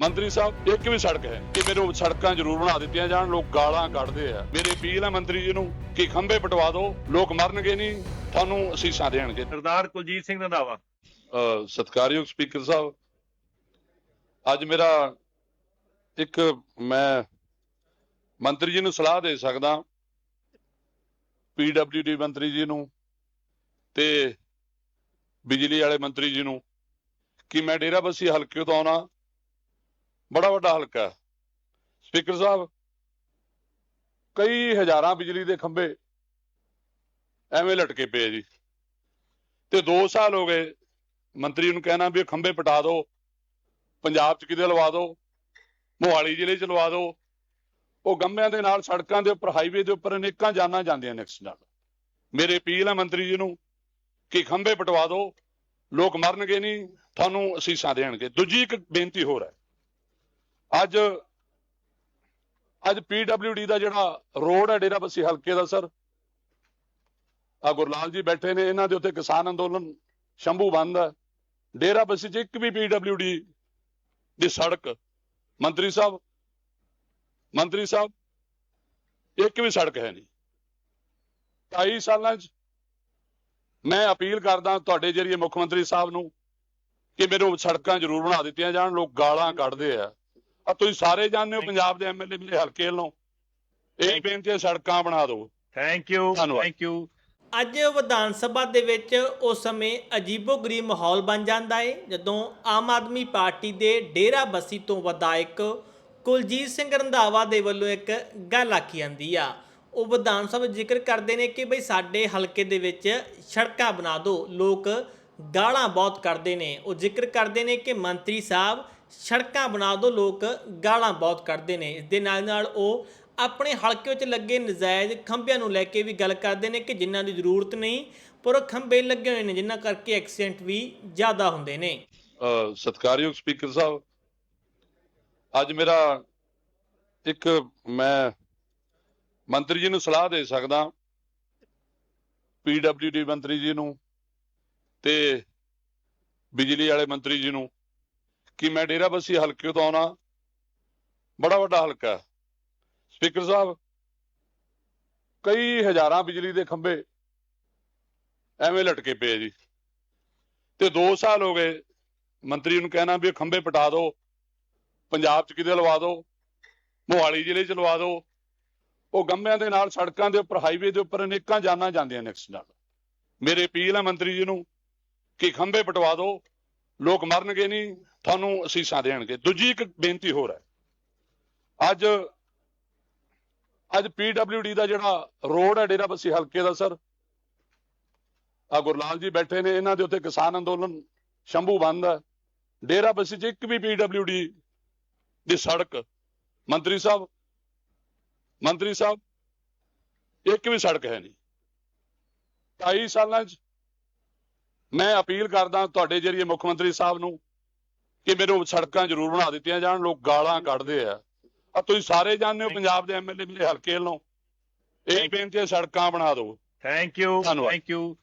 ਮੰਤਰੀ ਸਾਹਿਬ ਇੱਕ ਵੀ ਸੜਕ ਹੈ ਕਿ ਮੇਰੇ ਸੜਕਾਂ ਜ਼ਰੂਰ ਬਣਾ ਦਿੱਤੀਆਂ ਜਾਣ ਲੋਕ ਗਾਲਾਂ ਕੱਢਦੇ ਆ। ਮੇਰੇ ਅਪੀਲ ਹੈ ਮੰਤਰੀ ਜੀ ਨੂੰ ਕਿ ਖੰਭੇ ਪਟਵਾ ਦਿਓ ਲੋਕ ਮਰਨਗੇ ਨਹੀਂ ਤੁਹਾਨੂੰ ਅਸੀਸਾਂ ਦੇਣਗੇ। ਸਰਦਾਰ ਕੁਲਜੀਤ ਸਿੰਘ ਰੰਧਾਵਾ ਸਤਿਕਾਰਯੋਗ ਸਪੀਕਰ ਸਾਹਿਬ ਅੱਜ ਮੇਰਾ ਇੱਕ ਮੈਂ ਮੰਤਰੀ ਜੀ ਨੂੰ ਸਲਾਹ ਦੇ ਸਕਦਾ ਪੀਡਬਲਯੂਡੀ ਮੰਤਰੀ ਜੀ ਨੂੰ ਤੇ ਬਿਜਲੀ ਵਾਲੇ ਮੰਤਰੀ ਜੀ ਨੂੰ ਕਿ ਮੈਂ ਡੇਰਾਬੱਸੀ ਹਲਕੇ ਤੋਂ ਆਉਣਾ ਬੜਾ ਵੱਡਾ ਹਲਕਾ ਸਪੀਕਰ ਸਾਹਿਬ, ਕਈ ਹਜ਼ਾਰਾਂ ਬਿਜਲੀ ਦੇ ਖੰਭੇ ਐਵੇਂ ਲਟਕੇ ਪਏ ਜੀ। ਤੇ 2 ਸਾਲ ਹੋ ਗਏ ਮੰਤਰੀ ਨੂੰ ਕਹਿਣਾ ਵੀ ਇਹ ਖੰਭੇ ਪਟਾ ਦਿਓ ਪੰਜਾਬ ਚ ਕਿਤੇ ਲਵਾ ਦਿਓ ਮੋਹਾਲੀ ਜ਼ਿਲ੍ਹੇ ਚ ਲਵਾ ਦਿਓ ਉਹ ਗੰਮਿਆਂ ਦੇ ਨਾਲ ਸੜਕਾਂ ਦੇ ਉੱਪਰ ਹਾਈਵੇ ਦੇ ਉੱਪਰ ਅਨੇਕਾਂ ਜਾਨਾਂ ਜਾਂਦੀਆਂ ਨੇ ਐਕਸੀਡੈਂਟ ਮੇਰੇ ਅਪੀਲ ਹੈ ਮੰਤਰੀ ਜੀ ਨੂੰ ਕਿ ਖੰਭੇ ਪਟਵਾ ਦਿਓ ਲੋਕ ਮਰਨਗੇ ਨਹੀਂ, ਤੁਹਾਨੂੰ ਅਸੀਸਾਂ ਦੇਣਗੇ। ਦੂਜੀ ਇੱਕ ਬੇਨਤੀ ਹੋਰ ਹੈ। ਅੱਜ ਅੱਜ ਪੀਡਬਲਯੂਡੀ ਦਾ ਜਿਹੜਾ ਰੋਡ ਹੈ ਡੇਰਾਬੱਸੀ ਹਲਕੇ ਦਾ ਸਰ ਆ ਗੁਰਲਾਲ ਜੀ ਬੈਠੇ ਨੇ, ਇਹਨਾਂ ਦੇ ਉੱਤੇ ਕਿਸਾਨ ਅੰਦੋਲਨ ਸ਼ੰਭੂ ਬੰਦ ਹੈ। ਡੇਰਾਬੱਸੀ ਚ ਇੱਕ ਵੀ ਪੀਡਬਲਯੂਡੀ ਦੀ ਸੜਕ, ਮੰਤਰੀ ਸਾਹਿਬ ਮੰਤਰੀ ਸਾਹਿਬ, ਇੱਕ ਵੀ ਸੜਕ ਹੈ ਨਹੀਂ। 22 ਸਾਲਾਂ ਚ ਮੈਂ ਅਪੀਲ ਕਰਦਾ ਤੁਹਾਡੇ ਜਰੀਏ ਮੁੱਖ ਮੰਤਰੀ ਸਾਹਿਬ ਨੂੰ ਕਿ ਮੈਨੂੰ ਸੜਕਾਂ ਜ਼ਰੂਰ ਬਣਾ ਦਿੱਤੀਆਂ ਜਾਣ, ਲੋਕ ਗਾਲਾਂ ਕੱਢਦੇ ਆ। ਆ ਤੁਸੀਂ ਸਾਰੇ ਜਾਣਦੇ ਹੋ ਪੰਜਾਬ ਦੇ ਐਮਐਲਏ ਮੇਰੇ ਹਲਕੇ ਵੱਲੋਂ। ਇਹ ਬੇਨਤੀ ਹੈ ਸੜਕਾਂ ਬਣਾ ਦਿਓ। Thank you. ਥੈਂਕ ਯੂ ਅੱਜ ਵਿਧਾਨ ਸਭਾ ਦੇ ਵਿੱਚ ਉਸ ਸਮੇਂ ਅਜੀਬੋ-ਗਰੀਬ ਮਾਹੌਲ ਬਣ ਜਾਂਦਾ ਹੈ ਜਦੋਂ ਆਮ ਆਦਮੀ ਪਾਰਟੀ ਦੇ ਡੇਰਾ ਬੱਸੀ ਤੋਂ ਵਿਧਾਇਕ ਕੁਲਜੀਤ ਸਿੰਘ ਰੰਧਾਵਾ ਦੇ ਵੱਲੋਂ ਇੱਕ ਗੱਲ ਆਖੀ ਜਾਂਦੀ ਆ। ਉਹ ਵਿਧਾਨ ਸਭਾ ਜ਼ਿਕਰ ਕਰਦੇ ਨੇ ਕਿ ਬਈ ਸਾਡੇ ਹਲਕੇ ਦੇ ਵਿੱਚ ਸੜਕਾਂ ਬਣਾ ਦਿਓ। ਲੋਕ ਗਾਲਾਂ ਬਹੁਤ ਕੱਢਦੇ ਨੇ। ਉਹ ਜ਼ਿਕਰ ਕਰਦੇ ਨੇ ਕਿ ਮੰਤਰੀ ਸਾਹਿਬ ਸੜਕਾਂ ਬਣਾ ਦਿਓ ਲੋਕ ਗਾਲਾਂ ਬਹੁਤ ਕੱਢਦੇ ਨੇ। ਇਸ ਦੇ ਨਾਲ ਨਾਲ ਉਹ ਆਪਣੇ ਹਲਕੇ ਵਿੱਚ ਲੱਗੇ ਨਜਾਇਜ਼ ਖੰਭਿਆਂ ਨੂੰ ਲੈ ਕੇ ਵੀ ਗੱਲ ਕਰਦੇ ਨੇ ਕਿ ਜਿਨ੍ਹਾਂ ਦੀ ਜ਼ਰੂਰਤ ਨਹੀਂ, ਪਰ ਉਹ ਖੰਭੇ ਲੱਗੇ ਹੋਏ ਨੇ, ਜਿਨ੍ਹਾਂ ਕਰਕੇ ਐਕਸੀਡੈਂਟ ਵੀ ਜ਼ਿਆਦਾ ਹੁੰਦੇ ਨੇ। ਅਹ ਸਪੀਕਰ ਸਾਹਿਬ, ਅੱਜ ਮੇਰਾ ਇੱਕ ਮੈਂ ਮੰਤਰੀ ਜੀ ਨੂੰ ਸਲਾਹ ਦੇ ਸਕਦਾ ਪੀਡਬਲਯੂਡੀ ਮੰਤਰੀ ਜੀ ਨੂੰ ਤੇ ਬਿਜਲੀ ਵਾਲੇ ਮੰਤਰੀ ਜੀ ਨੂੰ। ਕਿ ਮੈਂ ਡੇਰਾਬੱਸੀ ਹਲਕੇ ਤੋਂ ਆਉਣਾ। ਬੜਾ ਵੱਡਾ ਹਲਕਾ ਹੈ। ਸਪੀਕਰ ਸਾਹਿਬ, ਕਈ ਹਜ਼ਾਰਾਂ ਬਿਜਲੀ ਦੇ ਖੰਭੇ ਐਵੇਂ ਲਟਕੇ ਪਏ ਜੀ। ਤੇ 2 ਸਾਲ ਹੋ ਗਏ ਮੰਤਰੀ ਨੂੰ ਕਹਿਣਾ ਵੀ ਖੰਭੇ ਪਟਾ ਦਿਓ ਪੰਜਾਬ ਚ ਕਿਤੇ ਲਵਾ ਦਿਓ ਮੋਹਾਲੀ ਜ਼ਿਲ੍ਹੇ ਚ ਲਵਾ ਦਿਓ ਉਹ ਗੰਮਿਆਂ ਦੇ ਨਾਲ ਸੜਕਾਂ ਦੇ ਉੱਪਰ ਹਾਈਵੇ ਦੇ ਉੱਪਰ ਅਨੇਕਾਂ ਜਾਨਾਂ ਜਾਂਦੀਆਂ ਨੇ ਐਕਸੀਡੈਂਟ ਮੇਰੇ ਅਪੀਲ ਹੈ ਮੰਤਰੀ ਜੀ ਨੂੰ ਕਿ ਖੰਭੇ ਪਟਵਾ ਦਿਓ ਲੋਕ ਮਰਨਗੇ ਨਹੀਂ। ਤੁਹਾਨੂੰ ਅਸੀਸਾਂ ਦੇਣਗੇ। ਦੂਜੀ ਇੱਕ ਬੇਨਤੀ ਹੋਰ ਹੈ। ਅੱਜ ਅੱਜ ਪੀਡਬਲਯੂਡੀ ਦਾ ਜਿਹੜਾ ਰੋਡ ਹੈ ਡੇਰਾਬੱਸੀ ਹਲਕੇ ਦਾ ਸਰ ਆ ਗੁਰਲਾਲ ਜੀ ਬੈਠੇ ਨੇ, ਇਹਨਾਂ ਦੇ ਉੱਤੇ ਕਿਸਾਨ ਅੰਦੋਲਨ ਸ਼ੰਭੂ ਬੰਦ ਹੈ। ਡੇਰਾਬੱਸੀ ਚ ਇੱਕ ਵੀ ਪੀਡਬਲਯੂਡੀ ਦੀ ਸੜਕ, ਮੰਤਰੀ ਸਾਹਿਬ ਮੰਤਰੀ ਸਾਹਿਬ, ਇੱਕ ਵੀ ਸੜਕ ਹੈ ਨਹੀਂ। 22 ਸਾਲਾਂ ਚ ਮੈਂ ਅਪੀਲ ਕਰਦਾ ਤੁਹਾਡੇ ਜਰੀਏ ਮੁੱਖ ਮੰਤਰੀ ਸਾਹਿਬ ਨੂੰ ਕਿ ਮੇਰੇ ਸੜਕਾਂ ਜ਼ਰੂਰ ਬਣਾ ਦਿੱਤੀਆਂ ਜਾਣ ਲੋਕ ਗਾਲਾਂ ਕੱਢਦੇ ਆ। ਆ ਤੁਸੀਂ ਸਾਰੇ ਜਾਣਦੇ ਹੋ ਪੰਜਾਬ ਦੇ ਐਮਐਲਏ ਮੇਰੇ ਹਲਕੇ ਵੱਲੋਂ। ਇਹ ਬੇਨਤੀ ਹੈ ਸੜਕਾਂ ਬਣਾ ਦਿਓ। Thank you. Thank you